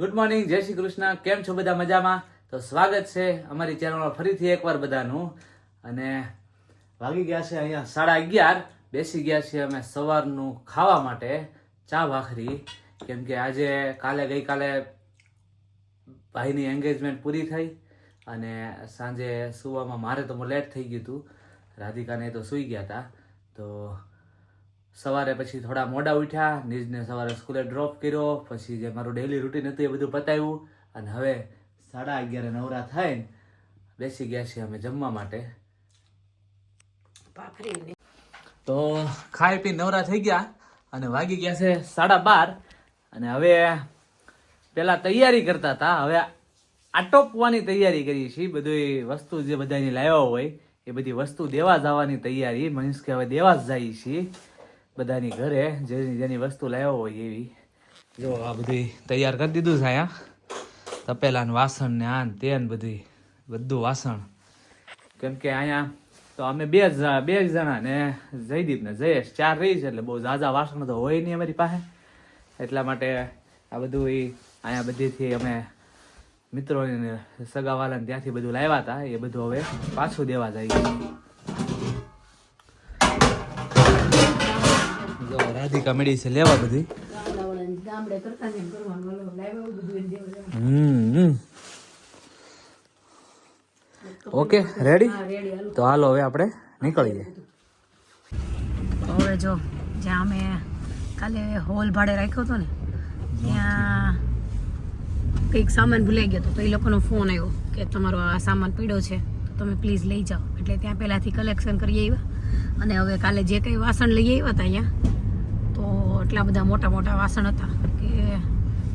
Good morning જય શ્રી કૃષ્ણ. કેમ છો બધા મજામાં? તો સ્વાગત છે અમારી ચેનલમાં ફરીથી એકવાર બધાનું. અને વાગી ગયા છે અહીંયા સાડા અગિયાર. બેસી ગયા છીએ અમે સવારનું ખાવા માટે ચા ભાખરી કેમ કે આજે કાલે ગઈકાલે ભાઈની એન્ગેજમેન્ટ પૂરી થઈ અને સાંજે સુવામાં મારે તો લેટ થઈ ગયું હતું. રાધિકાને તો સૂઈ ગયા હતા. તો સવારે પછી થોડા મોડા ઉઠ્યા નિજને સવારે સ્કૂલે ડ્રોપ કર્યો પછી જે મારું ડેલી રૂટીન હતું એ બધું પતાવ્યું અને હવે સાડા અગિયારે નવરા થઈને બેસી ગયા છીએ અમે જમવા માટે. તો ખાઈ પી નવરા થઈ ગયા અને વાગી ગયા છે સાડા બાર અને હવે પેલા તૈયારી કરતા હતા. હવે આટોપવાની તૈયારી કરીએ છીએ. બધી વસ્તુ જે બધાની લાવ્યા હોય એ બધી વસ્તુ દેવા જવાની તૈયારી. મનીષ કે હવે દેવા જ જઈએ છીએ બધાની ઘરે જેની જેની વસ્તુ લાવ્યો હોય એવી. જો આ બધી તૈયાર કરી દીધું છે અહીંયા. તપેલા ને વાસણ ને આ તે ને બધી બધું વાસણ. કેમ કે અહીંયા તો અમે બે જ બે જ જણા ને જયદીપ ને જયેશ ચાર રહી છે એટલે બહુ ઝાઝા વાસણ તો હોય નહીં અમારી પાસે. એટલા માટે આ બધું એ અહીંયા બધીથી અમે મિત્રો સગાવાલાને ત્યાંથી બધું લાવ્યા હતા. એ બધું હવે પાછું દેવા જાય રાધિકા મળી છે, લેવા બધી. Okay, ready? તો હાલો, હવે આપણે નીકળીએ હવે જો, જ્યાં અમે કાલે હોલ ભાડે રાખ્યો હતો ને, ત્યાં કંઈક સામાન ભૂલાઈ ગયો તો એ લોકોનો ફોન આવ્યો કે તમારો આ સામાન પડ્યો છે, તો તમે પ્લીઝ લઈ જાઓ. એટલે ત્યાં પહેલાંથી કલેક્શન કરી આવ્યા. અને હવે કાલે જે કંઈ વાસણ લઈ આવ્યા હતા અહીંયા તો એટલા બધા મોટા મોટા વાસણ હતા કે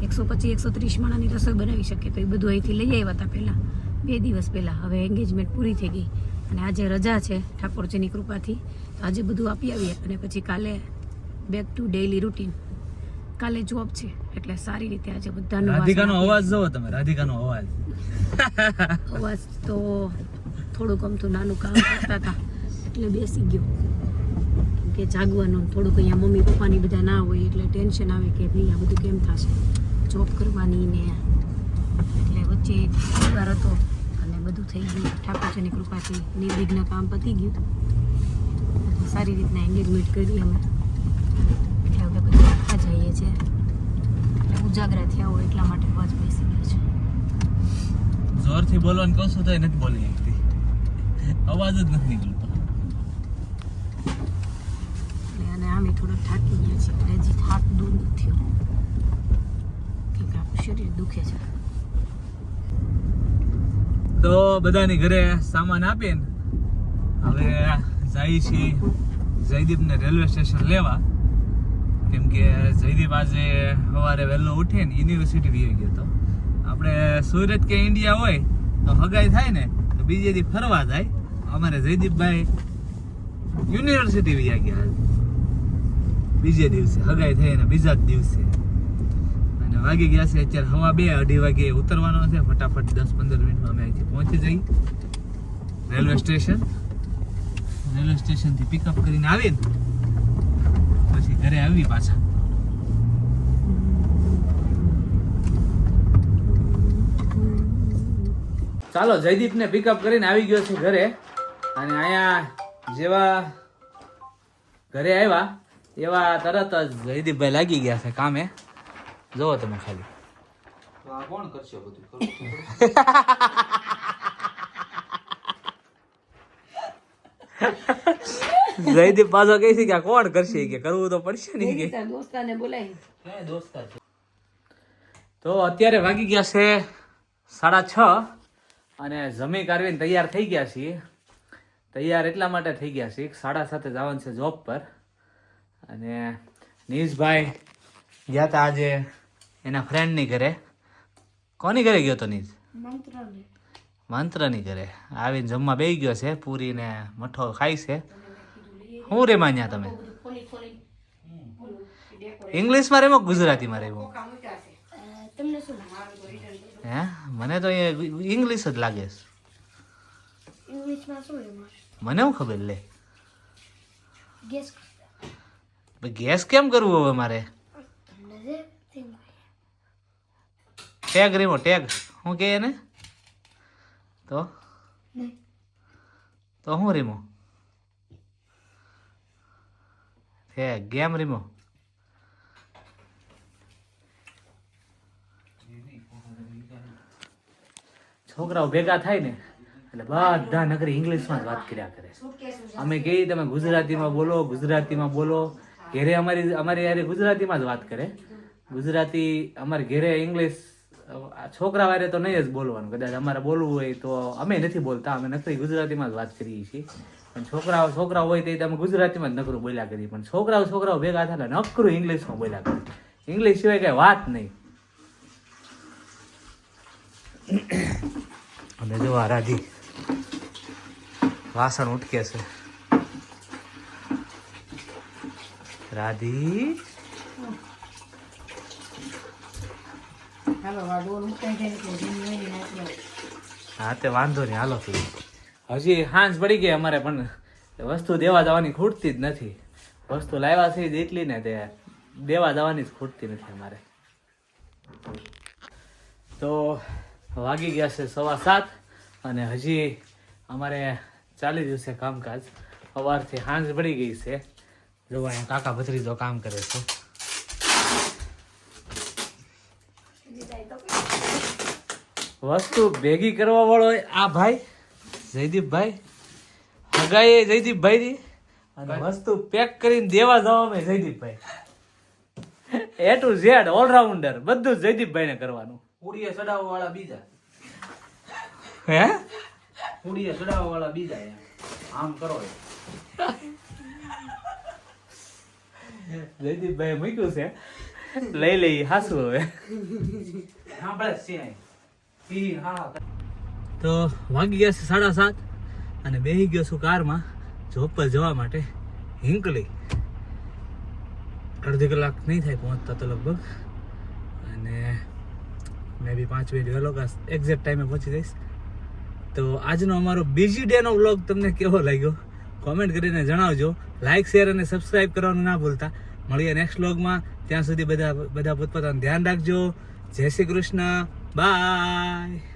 એકસો પચીસ એકસો ત્રીસ માણાની રસોઈ બનાવી શકે તો એ બધું અહીંથી લઈ આવ્યા હતા પહેલાં. બે દિવસ પહેલાં. હવે એન્ગેજમેન્ટ પૂરી થઈ ગઈ. અને આજે રજા છે ઠાકોરજીની કૃપાથી. તો આજે બધું આપી આવીએ અને પછી કાલે બેક ટુ ડેઈલી રૂટીન કાલે જોબ છે એટલે સારી રીતે આજે બધાનું રાધિકાનો અવાજ જોવો તમે રાધિકાનો અવાજ. અવાજ તો થોડુંક અમથું નાનું કામ કરતા હતા એટલે બેસી ગયો. કે જાગવાનું થોડુંક અહીંયા મમ્મી પપ્પાની બધા ના હોય એટલે ટેન્શન આવે કે ભાઈ આ બધું કેમ થશે? જોબ કરવાની ને એટલે વચ્ચે પરિવાર હતો અને બધું થઈ ગયું. ઠાકોરજીની કૃપાથી નિર્વિઘ્ન કામ પતી ગયું. સારી રીતના એન્ગેજમેન્ટ કરી અમે. એટલે હવે બધું આખા જઈએ છીએ. એટલે ઉજાગરા થયા હોય એટલા માટે અવાજ બેસી ગયો છે. જોરથી બોલવાનું છું તો નથી બોલી શકતી. અવાજ જ નથી નીકળતો. અને આમે થોડાક થાકી ગયા છીએ. એટલે હજી થાક દૂર થયો. કેમ કે આપણું શરીર દુખે છે. તો બધાની ઘરે સામાન આપીને હવે જાય છીએ જયદીપને રેલવે સ્ટેશન લેવા. કેમ કે જયદીપ આજે સવારે વહેલો ઉઠીને યુનિવર્સિટી વી ગયો હતો આપણે સુરત કે ઇન્ડિયા હોય તો હગાઈ થાય ને, તો બીજે દી ફરવા જાય. અમારે જયદીપભાઈ યુનિવર્સિટી વી ગયા બીજે દિવસે, હગાઈ થઈ ને બીજા જ દિવસે. અને વાગી ગયા છે અત્યારે હવા બે અઢી વાગે ઉતરવાનો છે. ફટાફટ દસ પંદર મિનિટમાં અમે અહીંથી પહોંચી જઈ રેલવે સ્ટેશન. રેલવે સ્ટેશનથી પિકઅપ કરીને આવીને પછી ઘરે આવી પાછા. ચાલો, જયદીપને પિકઅપ કરીને આવી ગયો છે ઘરે. અને અહીંયા જેવા ઘરે આવ્યા એવા તરત જ જયદીપભાઈ લાગી ગયા છે કામે. જોવો તમે ખાલી. કોણ કરશે બધું? જયદીપ પાછો કહે છે કે કોણ કરશે કે કરવું તો પડશે ને કે. દોસ્તાને બોલાય. દોસ્તા છે? તો અત્યારે વાગી ગયા છે સાડા છ અને જમી કારવીને તૈયાર થઈ ગયા છીએ. તૈયાર એટલા માટે થઈ ગયા છીએ સાડા સાતે જવાનું છે જોબ પર. અને નીશભાઈ ગયા હતા આજે એના ફ્રેન્ડની ઘરે. કોની ઘરે ગયો તો નીશ મંત્રની ઘરે. આવીને જમવા બેસી ગયો છે પૂરી ને મઠો ખાય છે. શું રે માન્યા તમે? ઇંગ્લિશમાં રેમો ગુજરાતીમાં રેમો? હે? મને તો ઇંગ્લિશ જ લાગે છે. મને શું ખબર લે? ગેસ ગેસ કેમ કરવું હવે મારે? ટેગ રીમો, ટેગ. શું કે એને? તો? તો શું રીમો? Tag, game રીમો. છોકરાઓ ભેગા થાય ને, એટલે બધા નગરી ઇંગ્લિશમાં જ વાત કર્યા કરે. અમે કહીએ તમે ગુજરાતીમાં બોલો ગુજરાતીમાં બોલો. ઘેરે અમારી અમારી યારે ગુજરાતીમાં જ વાત કરે. ગુજરાતી અમારે ઘેરે ઇંગ્લિશ છોકરા વારે તો નહીં જ બોલવાનું. કદાચ અમારે બોલવું હોય તો અમે નથી બોલતા, અમે નકરી ગુજરાતીમાં જ વાત કરીએ છીએ. પણ છોકરાઓ છોકરાઓ હોય તો અમે ગુજરાતીમાં જ નકરું બોલ્યા કરીએ. પણ છોકરાઓ છોકરાઓ ભેગા થાય નકરું ઇંગ્લિશમાં બોલ્યા કરે. ઇંગ્લિશ સિવાય કઈ વાત નહીં. અને જો આ વાસણ ઉટકે છે. રાધી. હા તે વાંધો નહીં હાલો હજી હાંસ પડી ગઈ અમારે પણ વસ્તુ દેવા જવાની ખૂટતી જ નથી. વસ્તુ લાવ્યા છે એટલી ને તે દેવા જવાની જ ખૂટતી નથી અમારે. તો વાગી ગયા છે સવા સાત અને હજી અમારે ચાલી રહ્યું છે કામકાજ. સવારથી હાંસ પડી ગઈ છે. જો અહીંયા કાકા ભત્રીજો કામ કરે છે. વસ્તુ ભેગી કરવા વાળો આ ભાઈ જયદીપભાઈ. હગાઈ જયદીપભાઈ ની અને વસ્તુ પેક કરીને દેવા જવા અમે જયદીપભાઈ. A to Z all rounder બધું જયદીપભાઈ ને કરવાનું. પૂરીએ ચડાવવા વાળા બીજા. હે? પૂરીએ ચડાવવા વાળા બીજા આમ કરો. જયદીપભાઈ મૂક્યું છે. લઈ લઈ હાસું હવે. તો વાગી ગયા છે સાડા સાત અને બેસી ગયો છું કારમાં જોબ પર જવા માટે હિંકલી. અડધી કલાક નહીં થાય પહોંચતા તો લગભગ. અને મેં બી પાંચ મિનિટ વહેલો એક્ઝેક્ટ ટાઈમે પહોંચી જઈશ. તો આજનો અમારો બીજી ડેનો વ્લોગ તમને કેવો લાગ્યો? કોમેન્ટ કરીને જણાવજો. લાઇક શેર અને સબસ્ક્રાઈબ કરવાનું ના ભૂલતા. મળીએ નેક્સ્ટ વ્લોગમાં ત્યાં સુધી બધા બધા પોતપોતાનું ધ્યાન રાખજો. જય શ્રી કૃષ્ણ. બાય